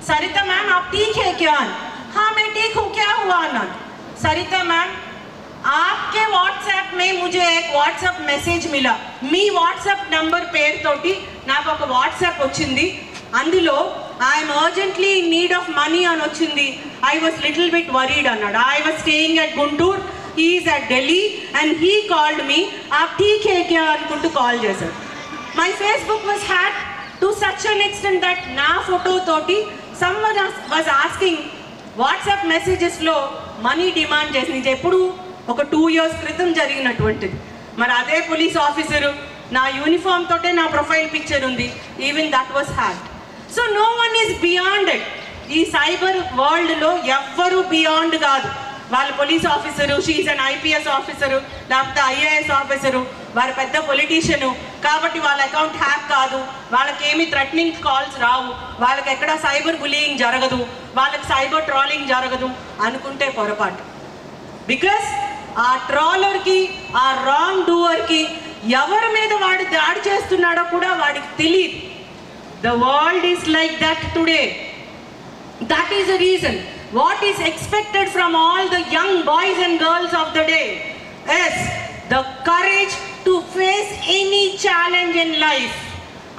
सरिता ma'am आप ठीक है क्या हाँ मैं ठीक हूँ क्या हुआ अनंत सरिता मैम आपके व्हाट्सएप में मुझे एक व्हाट्सएप మెసేజ్ మిలా మీ వాట్సాప్ నంబర్ పేరుతోటి నాకు ఒక వాట్సాప్ వచ్చింది అందులో I'm urgently in need of money అని వచ్చింది I was little bit worried అన్నాడు I was staying at Guntur he's at Delhi and he called me ఆప్ ఠీక్ హే క్యా అనుకుంటూ కాల్ చేశాడు my Facebook was hack to such an extent that నా photo తోటి someone was asking WhatsApp మెసేజెస్లో money demand చేసింది. ఎప్పుడు? ఒక టూ ఇయర్స్ క్రితం జరిగినటువంటిది. మరి అదే పోలీస్ ఆఫీసరు నా యూనిఫామ్ తోటే నా ప్రొఫైల్ పిక్చర్ ఉంది. Even that was hack so no one is beyond it ఈ సైబర్ వరల్డ్లో ఎవ్వరూ బియాండ్ కాదు. వాళ్ళ పోలీస్ ఆఫీసరు షీఈ్ అన్ ఐపీఎస్ ఆఫీసరు లేకపోతే ఐఏఎస్ ఆఫీసరు వారు పెద్ద పొలిటీషియను కాబట్టి వాళ్ళ అకౌంట్ హ్యాక్ కాదు. వాళ్ళకి ఏమి థ్రెటనింగ్ కాల్స్ రావు. వాళ్ళకి ఎక్కడ సైబర్ బులియింగ్ జరగదు. వాళ్ళకి సైబర్ ట్రాలింగ్ జరగదు అనుకుంటే పొరపాటు. బికాస్ ఆ ట్రాలర్కి ఆ రాంగ్ డూవర్కి ఎవరి మీద వాడు దాడి చేస్తున్నాడో కూడా వాడికి తెలియదు the world is like that today that is a reason what is expected from all the young boys and girls of the day is the courage to face any challenge in life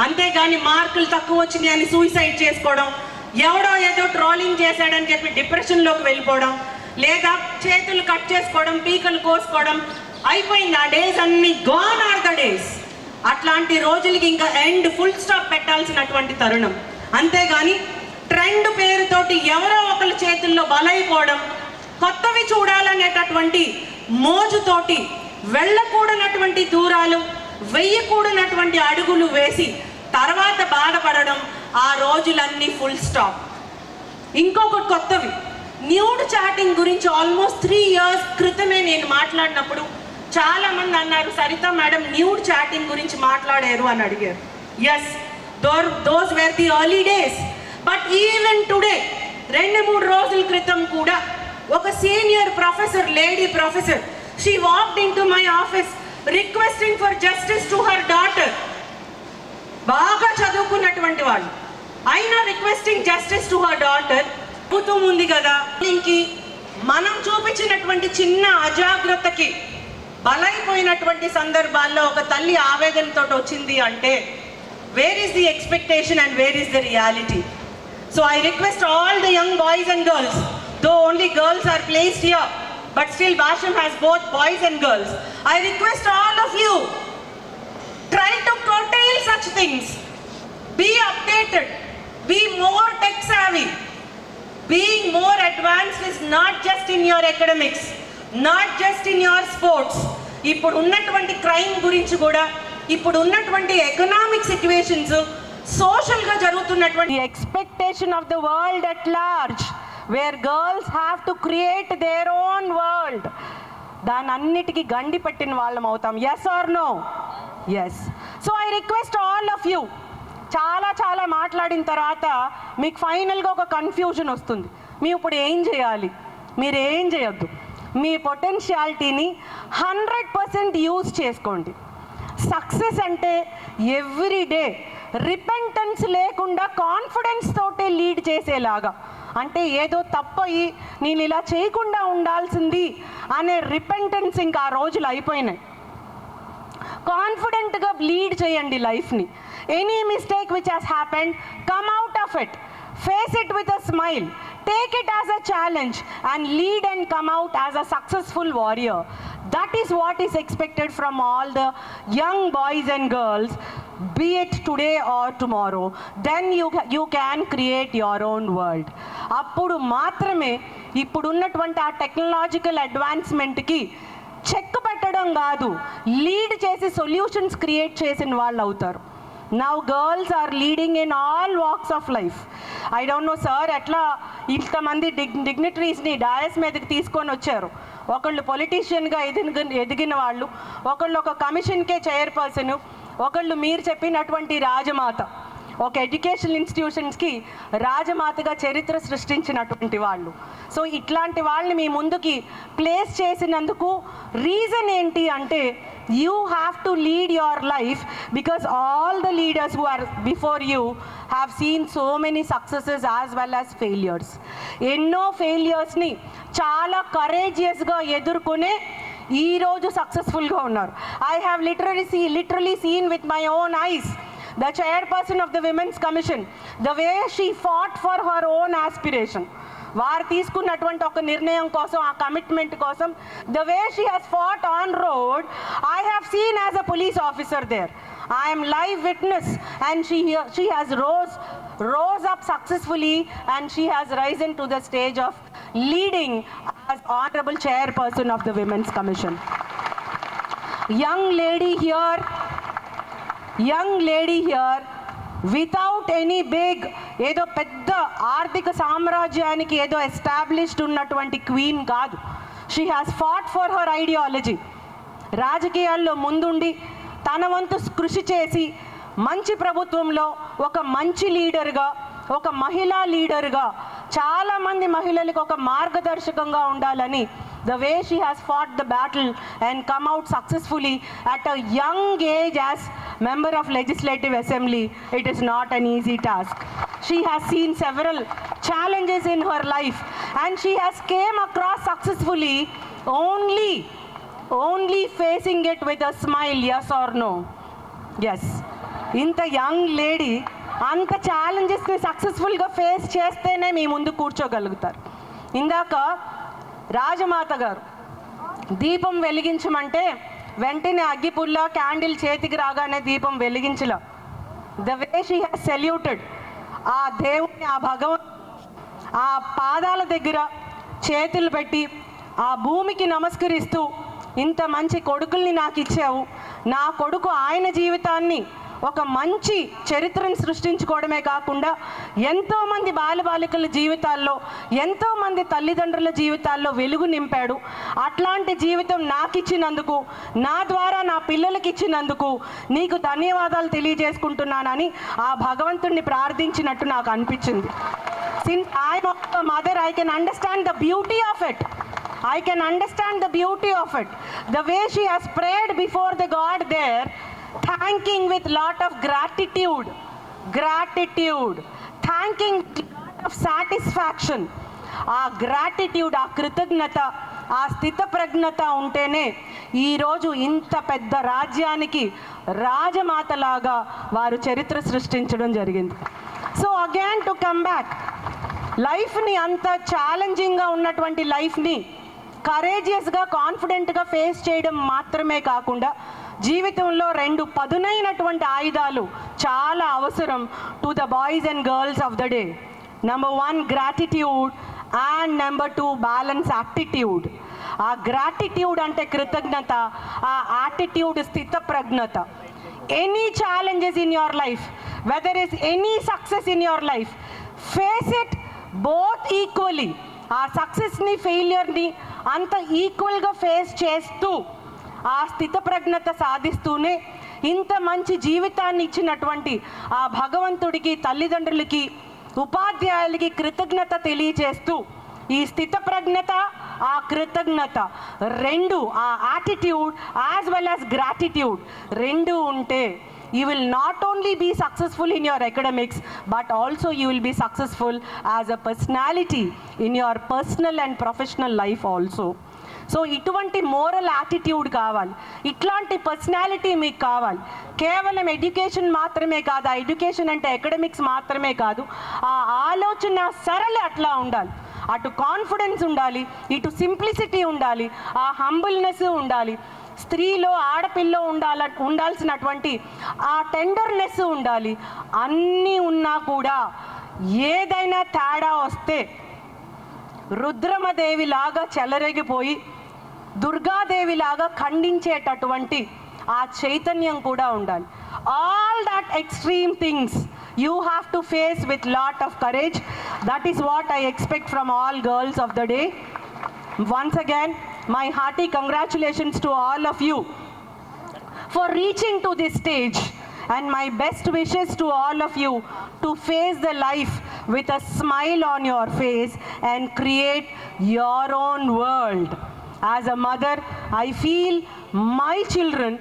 అంతేగాని మార్కులు తక్కువ వచ్చినాయి అని suicide చేసుకోవడం ఎవడో ఏదో trolling చేశాడని చెప్పి డిప్రెషన్లోకి వెళ్ళిపోవడం లేదా చేతులు కట్ చేసుకోవడం పీకలు కోసుకోవడం అయిపోయింది. ఆ డేస్ అన్ని గాన్ ఆర్ ద డేస్ అట్లాంటి రోజులకి ఇంకా ఎండ్ ఫుల్ స్టాప్ పెట్టాల్సినటువంటి తరుణం. అంతేగాని ట్రెండ్ పేరుతోటి ఎవరో ఒకరి చేతుల్లో బలైపోవడం కొత్తవి చూడాలనేటటువంటి మోజుతోటి వెళ్ళకూడనటువంటి దూరాలు వెయ్యకూడనటువంటి అడుగులు వేసి తర్వాత బాధపడడం ఆ రోజులన్నీ ఫుల్ స్టాప్ ఇంకొకటి కొత్తవి. న్యూడ్ చాటింగ్ గురించి ఆల్మోస్ట్ త్రీ ఇయర్స్ క్రితమే నేను మాట్లాడినప్పుడు చాలామంది అన్నారు సరిత మేడం న్యూడ్ చాటింగ్ గురించి మాట్లాడారు అని అడిగారు. Yes those those were the early days but even today రెండు మూడు రోజుల క్రితం కూడా ఒక senior professor lady professor she walked in my my office requesting for justice to her daughter బాగా చదువుకున్నటువంటి వాళ్ళు. అయినా requesting justice to her daughter ప్రభుత్వం ఉంది కదా. ఇంకి మనం చూపించినటువంటి చిన్న అజాగ్రత్తకి బలైపోయినటువంటి సందర్భాల్లో ఒక తల్లి ఆవేదనతో వచ్చింది అంటే where is the expectation and where is the reality so I request all the young boys and girls though only girls are placed here but still Basham has both boys and girls. I request all of you, try to curtail such things. Be updated. Be more tech savvy. Being more advanced is not just in your academics, not just in your sports. ఇప్పుడు ఉన్నటువంటి crime గురించి కూడా ఇప్పుడు ఉన్నటువంటి economic situations సోషల్గా జరుగుతున్నటువంటి expectation of the world at large where girls have to create their own world దాని అన్నిటికీ గండి పెట్టిన వాళ్ళం అవుతాం. Yes or no yes so I request all of you చాలా చాలా మాట్లాడిన తర్వాత మీకు ఫైనల్గా ఒక కన్ఫ్యూజన్ వస్తుంది. మీ ఇప్పుడు ఏం చేయాలి? మీరు ఏం చేయొద్దు. మీ పొటెన్షియాలిటీని హండ్రెడ్ పర్సెంట్ యూజ్ చేసుకోండి. సక్సెస్ అంటే ఎవ్రీ డే రిపెంటెన్స్ లేకుండా కాన్ఫిడెన్స్ తోటే లీడ్ చేసేలాగా. అంటే ఏదో తప్పయి నేను ఇలా చేయకుండా ఉండాల్సింది అనే రిపెంటెన్స్ ఇంకా ఆ రోజులు అయిపోయినాయి. కాన్ఫిడెంట్గా లీడ్ చేయండి లైఫ్ని any mistake which has happened come out of it face it with a smile take it as a challenge and lead and come out as a successful warrior that is what is expected from all the young boys and girls be it today or tomorrow then you you can create your own world. అప్పుడు మాత్రమే ఇప్పుడున్నటువంటి ఆ technological అడ్వాన్స్మెంట్కి check పెట్టడం కాదు lead చేసి solutions create చేసిన వాళ్ళు అవుతారు now girls are leading in all walks of life I don't know sir ఎట్లా ఇంతమంది డిగ్ డిగ్నిటరీస్ని డయాస్ మీదకి తీసుకొని వచ్చారు? ఒకళ్ళు పొలిటీషియన్గా ఎదిగిన ఎదిగిన వాళ్ళు ఒకళ్ళు ఒక కమిషన్కే చైర్పర్సన్ ఒకళ్ళు మీరు చెప్పినటువంటి రాజమాత ఒక ఎడ్యుకేషన్ ఇన్స్టిట్యూషన్స్కి రాజమాతగా చరిత్ర సృష్టించినటువంటి వాళ్ళు. సో ఇట్లాంటి వాళ్ళని మీ ముందుకి ప్లేస్ చేసినందుకు రీజన్ ఏంటి అంటే you have to lead your life because all the leaders who are before you have seen so many successes as well as failures. ఎన్నో ఫెయిల్యూర్స్ని చాలా కరేజియస్గా ఎదుర్కొనే ఈరోజు సక్సెస్ఫుల్గా ఉన్నారు. I have literally see literally seen with my own eyes the chairperson of the women's commission the way she fought for her own aspiration వారు తీసుకున్నటువంటి ఒక నిర్ణయం కోసం ఆ కమిట్మెంట్ కోసం the way she has fought on road I have seen as a police officer there I'm live witness and she she has rose rose up successfully and she has risen to the stage of leading as honorable chairperson of the women's commission. Young lady here young lady here without any big ఏదో పెద్ద ఆర్థిక సామ్రాజ్యానికి ఏదో established ఉన్నటువంటి queen కాదు. She has fought for her ideology రాజకీయాల్లో ముందుండి తన వంతు కృషి చేసి మంచి ప్రభుత్వంలో ఒక మంచి లీడర్గా ఒక మహిళా లీడర్గా చాలామంది మహిళలకు ఒక మార్గదర్శకంగా ఉండాలని the way she has fought the battle and come out successfully at a young age as member of legislative assembly it is not an easy task she has seen several challenges in her life and she has came across successfully only only facing it with a smile yes or no yes ఇంత young lady అంత ఛాలెంజెస్ని సక్సెస్ఫుల్గా face చేస్తేనే మీ ముందు కూర్చోగలుగుతారు. ఇందాక రాజమాత గారు దీపం వెలిగించమంటే వెంటనే అగ్గిపుల్ల క్యాండిల్ చేతికి రాగానే దీపం వెలిగించలా. The way she has saluted ఆ దేవుని ఆ భగవన్ ఆ పాదాల దగ్గర చేతులు పెట్టి ఆ భూమికి నమస్కరిస్తూ ఇంత మంచి కొడుకుల్ని నాకు ఇచ్చావు. నా కొడుకు ఆయన జీవితాన్ని ఒక మంచి చరిత్రను సృష్టించుకోవడమే కాకుండా ఎంతోమంది బాలబాలికల జీవితాల్లో ఎంతోమంది తల్లిదండ్రుల జీవితాల్లో వెలుగు నింపాడు. అట్లాంటి జీవితం నాకు ఇచ్చినందుకు నా ద్వారా నా పిల్లలకి ఇచ్చినందుకు నీకు ధన్యవాదాలు తెలియజేసుకుంటున్నానని ఆ భగవంతుణ్ణి ప్రార్థించినట్టు నాకు అనిపించింది. Since I mother I can understand the beauty of it I can understand the beauty of it. The way she has prayed before the God there, thanking with lot of gratitude gratitude thanking of satisfaction ఆ gratitude ఆ కృతజ్ఞత ఆ స్థితప్రజ్ఞత ఉంటేనే ఈరోజు ఇంత పెద్ద రాజ్యానికి రాజమాతలాగా వారు చరిత్ర సృష్టించడం జరిగింది. So again to come back లైఫ్ని అంత ఛాలెంజింగ్గా ఉన్నటువంటి లైఫ్ని కరేజియస్గా కాన్ఫిడెంట్గా ఫేస్ చేయడం మాత్రమే కాకుండా జీవితంలో రెండు పదునైనటువంటి ఆయుధాలు చాలా అవసరం to the boys and girls of the day number one gratitude and number two balance attitude ఆ గ్రాటిట్యూడ్ అంటే కృతజ్ఞత ఆ యాటిట్యూడ్ స్థిత ప్రజ్ఞత any challenges in your life whether is any success in your life face it both equally ఆ సక్సెస్ని ఫెయిలియర్ని అంత ఈక్వల్గా face చేస్తూ ఆ స్థిత ప్రజ్ఞత సాధిస్తూనే ఇంత మంచి జీవితాన్ని ఇచ్చినటువంటి ఆ భగవంతుడికి తల్లిదండ్రులకి ఉపాధ్యాయులకి కృతజ్ఞత తెలియచేస్తూ ఈ స్థిత ప్రజ్ఞత ఆ కృతజ్ఞత రెండు ఆ attitude as well as gratitude రెండు ఉంటే you will not only be successful in your academics but also you will be successful as a personality in your personal and professional life also so ఇటువంటి moral attitude కావాలి. ఇట్లాంటి personality మీకు కావాలి. కేవలం education మాత్రమే కాదు ఆ ఎడ్యుకేషన్ అంటే అకాడమిక్స్ మాత్రమే కాదు ఆ ఆలోచన సరళి అట్లా ఉండాలి. అటు కాన్ఫిడెన్స్ ఉండాలి ఇటు సింప్లిసిటీ ఉండాలి ఆ హంబుల్నెస్ ఉండాలి. స్త్రీలో ఆడపిల్ల ఉండాల ఉండాల్సినటువంటి ఆ టెండర్నెస్ ఉండాలి. అన్నీ ఉన్నా కూడా ఏదైనా తేడా వస్తే రుద్రమదేవిలాగా చెలరేగిపోయి దుర్గాదేవిలాగా ఖండించేటటువంటి ఆ చైతన్యం కూడా ఉండాలి. All that extreme things you have to face with lot of courage that is what I expect from all girls of the day once again my hearty congratulations to all of you for reaching to this stage and my best wishes to all of you to face the life with a smile on your face and create your own world. As a mother, I feel my children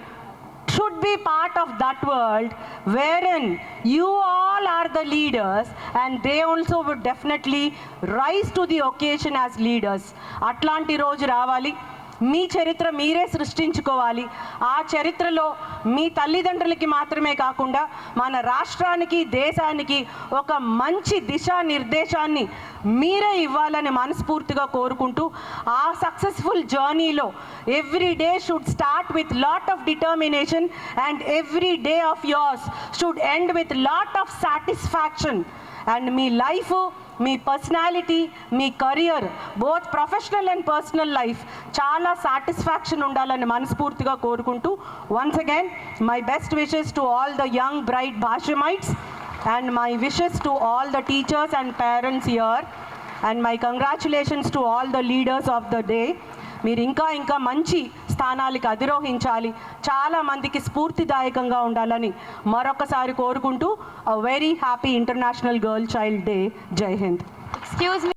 should be part of that world wherein you all are the leaders and they also would definitely rise to the occasion as leaders. Atlanti Roj Ravali. మీ చరిత్ర మీరే సృష్టించుకోవాలి. ఆ చరిత్రలో మీ తల్లిదండ్రులకి మాత్రమే కాకుండా మన రాష్ట్రానికి దేశానికి ఒక మంచి దిశానిర్దేశాన్ని మీరే ఇవ్వాలని మనస్ఫూర్తిగా కోరుకుంటూ ఆ సక్సెస్ఫుల్ జర్నీలో every day should start with lot of determination and every day of yours should end with lot of satisfaction and me life మీ personality me career both professional and personal life చాలా satisfaction ఉండాలని మనస్ఫూర్తిగా కోరుకుంటూ once again my best wishes to all the young bright Bhashyamites and my wishes to all the teachers and parents year and my congratulations to all the leaders of the day మీరు ఇంకా ఇంకా మంచి స్థానాలకి అధిరోహించాలి. చాలా మందికి స్ఫూర్తిదాయకంగా ఉండాలని మరొకసారి కోరుకుంటూ very happy international girl child day Jai Hind. Excuse మీ